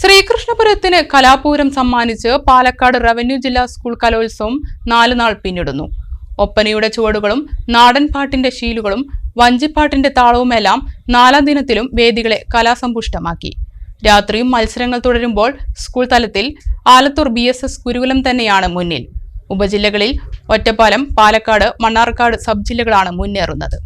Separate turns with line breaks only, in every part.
ശ്രീകൃഷ്ണപുരത്തിന് കലാപൂരം സമ്മാനിച്ച് പാലക്കാട് റവന്യൂ ജില്ലാ സ്കൂൾ കലോത്സവം നാല് നാൾ പിന്നിടുന്നു. ഒപ്പനയുടെ ചുവടുകളും നാടൻ പാട്ടിന്റെ ശീലുകളും വഞ്ചിപ്പാട്ടിന്റെ താളവുമെല്ലാം നാലാം ദിനത്തിലും വേദികളെ കലാസമ്പുഷ്ടമാക്കി. രാത്രിയും മത്സരങ്ങൾ തുടരുമ്പോൾ സ്കൂൾ തലത്തിൽ Alathur B S S Gurukulam തന്നെയാണ് മുന്നിൽ. ഉപജില്ലകളിൽ ഒറ്റപ്പാലം പാലക്കാട് മണ്ണാർക്കാട് സബ് ജില്ലകളാണ് മുന്നേറുന്നത്.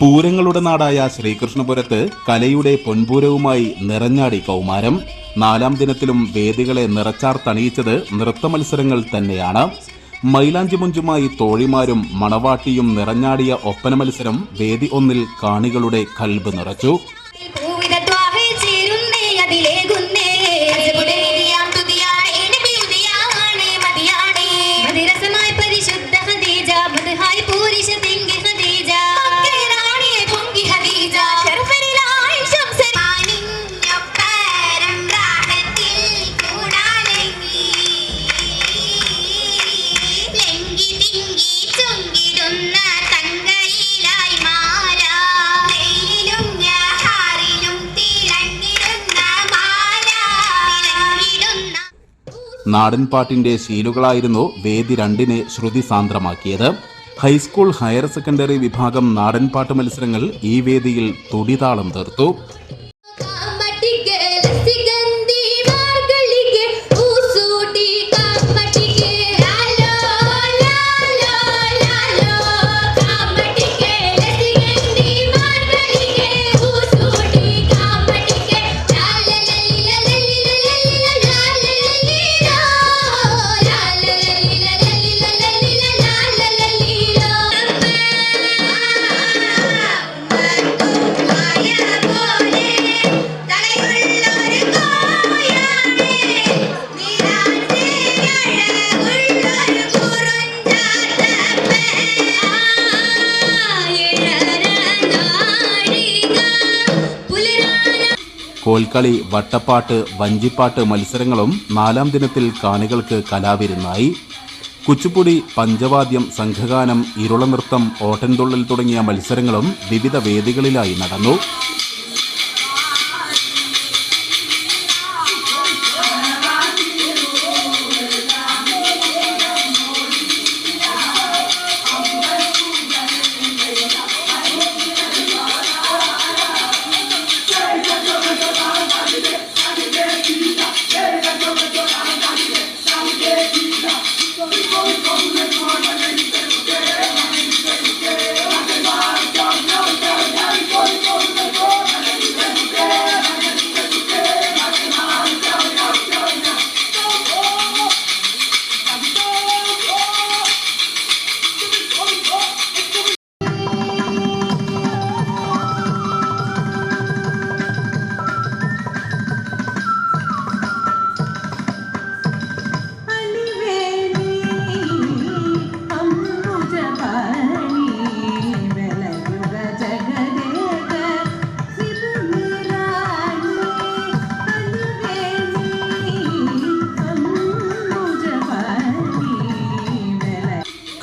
പൂരങ്ങളുടെ നാടായ ശ്രീകൃഷ്ണപുരത്ത് കലയുടെ പൊൻപൂരവുമായി നിറഞ്ഞാടി കൗമാരം. നാലാം ദിനത്തിലും വേദികളെ നിറച്ചാർ തണിയിച്ചത് നൃത്തമത്സരങ്ങൾ തന്നെയാണ്. മൈലാഞ്ചിമുഞ്ചുമായി തോഴിമാരും മണവാട്ടിയും നിറഞ്ഞാടിയ ഒപ്പന മത്സരം വേദി ഒന്നിൽ കാണികളുടെ കൽബ് നിറച്ചു. നാടൻപാട്ടിന്റെ ശീലുകളായിരുന്നു വേദി രണ്ടിനെ ശ്രുതി സാന്ദ്രമാക്കിയത്. ഹൈസ്കൂൾ ഹയർ സെക്കൻഡറി വിഭാഗം നാടൻപാട്ട് മത്സരങ്ങൾ ഈ വേദിയിൽ തുടിതാളം തീർത്തു. കോൽക്കളി വട്ടപ്പാട്ട് വഞ്ചിപ്പാട്ട് മത്സരങ്ങളും നാലാം ദിനത്തിൽ കാണികൾക്ക് കലാവിരുന്നായി. കുച്ചുപ്പുടി പഞ്ചവാദ്യം സംഘഗാനം ഇരുളനൃത്തം ഓട്ടൻതുള്ളൽ തുടങ്ങിയ മത്സരങ്ങളും വിവിധ വേദികളിലായി നടന്നു.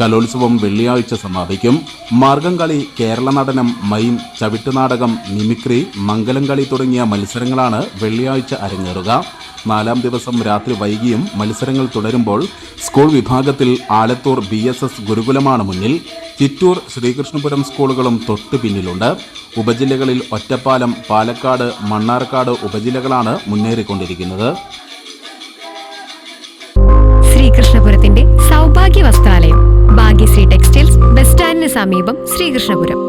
കലോത്സവം വെള്ളിയാഴ്ച സമാപിക്കും. മാർഗംകളി കേരള നടനം മൈം ചവിട്ടുനാടകം മിമിക്രി മംഗലം കളി തുടങ്ങിയ മത്സരങ്ങളാണ് വെള്ളിയാഴ്ച അരങ്ങേറുക. നാലാം ദിവസം രാത്രി വൈകിയും മത്സരങ്ങൾ തുടരുമ്പോൾ സ്കൂൾ വിഭാഗത്തിൽ ആലത്തൂർ ബി എസ് എസ് ഗുരുകുലമാണ് മുന്നിൽ. ചിറ്റൂർ ശ്രീകൃഷ്ണപുരം സ്കൂളുകളും തൊട്ടു പിന്നിലുണ്ട്. ഉപജില്ലകളിൽ ഒറ്റപ്പാലം പാലക്കാട് മണ്ണാർക്കാട് ഉപജില്ലകളാണ് മുന്നേറിക്കൊണ്ടിരിക്കുന്നത്.
ശ്രീകൃഷ്ണപുരത്തിന്റെ സൗഭാഗ്യ വസ്ത്രാലയം ഭാഗ്യശ്രീ ടെക്സ്റ്റൈൽസ് ബസ് സ്റ്റാൻഡിന് സമീപം ശ്രീകൃഷ്ണപുരം.